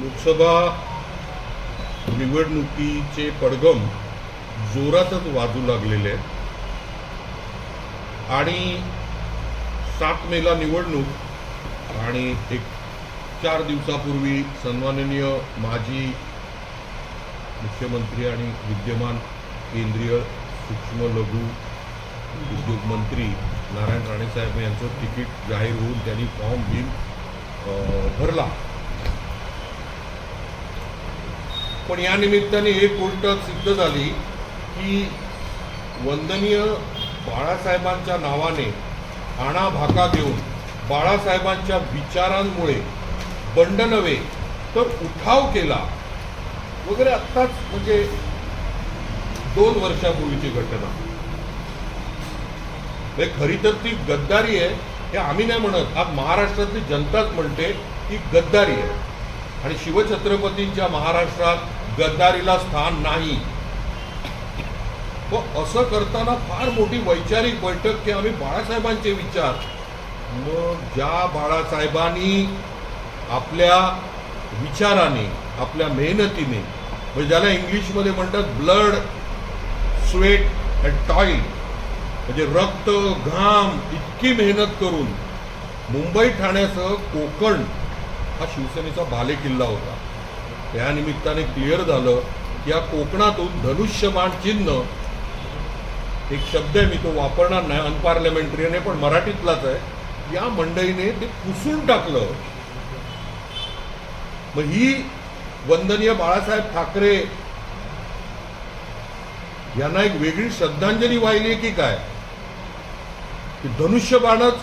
लोकसभा निवडणुकीचे पडगम जोरातच वाजू लागलेले आहेत. आणि सात मेला निवडणूक आणि एक चार दिवसापूर्वी सन्माननीय माजी मुख्यमंत्री आणि विद्यमान केंद्रीय सूक्ष्म लघु उद्योग मंत्री नारायण राणेसाहेब यांचं तिकीट जाहीर होऊन त्यांनी फॉर्म बिल भरला. पण या निमित्ताने एक गोष्ट सिद्ध झाली की वंदनीय बाळासाहेबांच्या नावाने आणा भाका देऊन बाळासाहेबांच्या विचारांमुळे बंड नव्हे तर उठाव केला. वगैरे आत्ताच म्हणजे दोन वर्षापूर्वीची घटना. खरी तर ती गद्दारी आहे हे आम्ही नाही म्हणत. आज महाराष्ट्रातली जनताच म्हणते की गद्दारी आहे. आणि शिवछत्रपतींच्या महाराष्ट्रात गद्दारीला स्थान नाही. व असं करताना फार मोठी वैचारिक बैठक की आम्ही बाळासाहेबांचे विचार. मग ज्या बाळासाहेबांनी आपल्या विचाराने आपल्या मेहनतीने म्हणजे ज्याला इंग्लिशमध्ये म्हणतात ब्लड स्वेट अँड टॉईल म्हणजे रक्त घाम इतकी मेहनत करून मुंबई ठाण्यासह कोकण हा शिवसेनेचा बालेकिल्ला होता. त्या निमित्ताने क्लिअर झालं की या कोकणातून धनुष्यमान चिन्ह एक शब्द आहे मी तो वापरणार नाही अनपार्लमेंटरी पण मराठीतलाच आहे. या मंडळीने ते पुसून टाकलं. मग ही वंदनीय बाळासाहेब ठाकरे यांना एक वेगळी श्रद्धांजली वाहिली की काय? की धनुष्यबाणच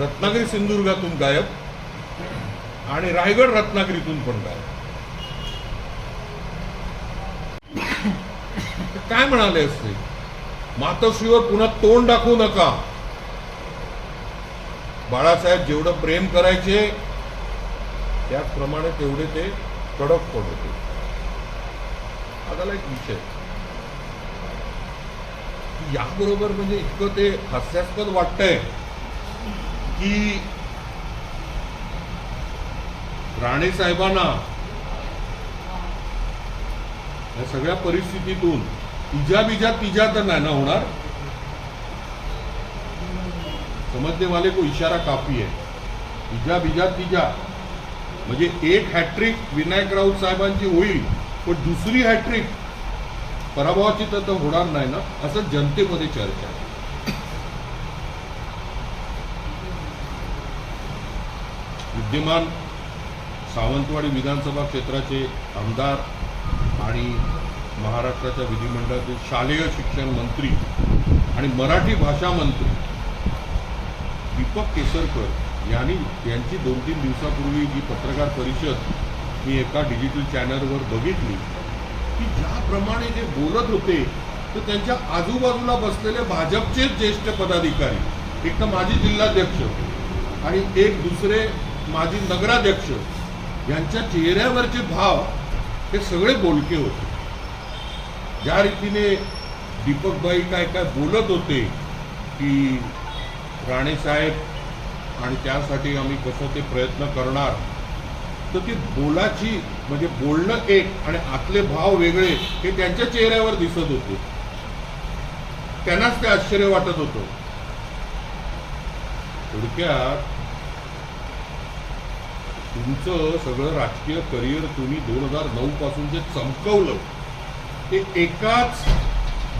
रत्नागिरी सिंधुदुर्गातून गायब आणि रायगड रत्नागिरीतून पण गायब. काय म्हणाले असते? मातोश्रीवर पुन्हा तोंड दाखवू नका. बाळासाहेब जेवढं प्रेम करायचे त्याचप्रमाणे तेवढे ते कडक पण होते आता एक विषय. याबरोबर म्हणजे इतकं ते हास्यास्पद वाटतंय की राणे साहेबांना या सगळ्या परिस्थितीतून इजा बिजा तिजा तर नाही ना होणार? समजने वाले को इशारा काफी है इजा बीजा तिजा म्हणजे एक हॅट्रिक विनायक राऊत साहेबांची होईल पण दुसरी हॅट्रिक पराभवाची तर तर होणार नाही ना? असं जनतेमध्ये चर्चा आहे. विद्यमान सावंतवाडी विधानसभा क्षेत्राचे आमदार आणि महाराष्ट्राच्या विधिमंडळाचे शालेय शिक्षण मंत्री आणि मराठी भाषा मंत्री दीपक केसरकर यांनी यांची दोन तीन दिवसापूर्वी जी पत्रकार परिषद मी एका डिजिटल चॅनलवर बघितली की ज्याप्रमाणे जे बोलत होते तर त्यांच्या आजूबाजूला बसलेले भाजपचे ज्येष्ठ पदाधिकारी एक तर माजी जिल्हाध्यक्ष आणि एक दुसरे माजी नगराध्यक्ष यांच्या चेहऱ्यावरचे भाव हे सगळे बोलके होते. ज्या रीतीने दीपकबाई काय काय बोलत होते की राणेसाहेब आणि त्यासाठी आम्ही कसं ते प्रयत्न करणार तर ती बोलाची म्हणजे बोलणं एक आणि आतले भाव वेगळे हे त्यांच्या चेहऱ्यावर दिसत होते. त्यांनाच ते आश्चर्य वाटत होतं. थोडक्यात तुमचं सगळं राजकीय करिअर तुम्ही दोन हजार नऊ पासून जे चमकवलं ते एकाच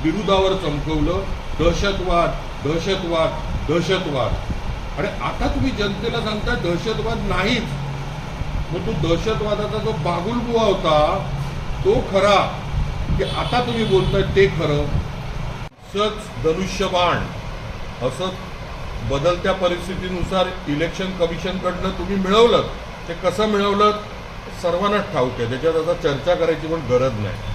बिरुदावर चमकवलं दहशतवाद दहशतवाद दहशतवाद. आणि आता तुम्ही जनतेला सांगता दहशतवाद नाहीच. मग तो दहशतवादाचा जो बागुलबुवा होता तो खरा. की आता तुम्ही बोलताय ते खरं. सच धनुष्यबाण असं बदलत्या परिस्थितीनुसार इलेक्शन कमिशनकडनं तुम्ही मिळवलं ते कसं मिळवलं सर्वांनाच ठाऊक आहे. त्याच्यात आता चर्चा करायची पण गरज नाही.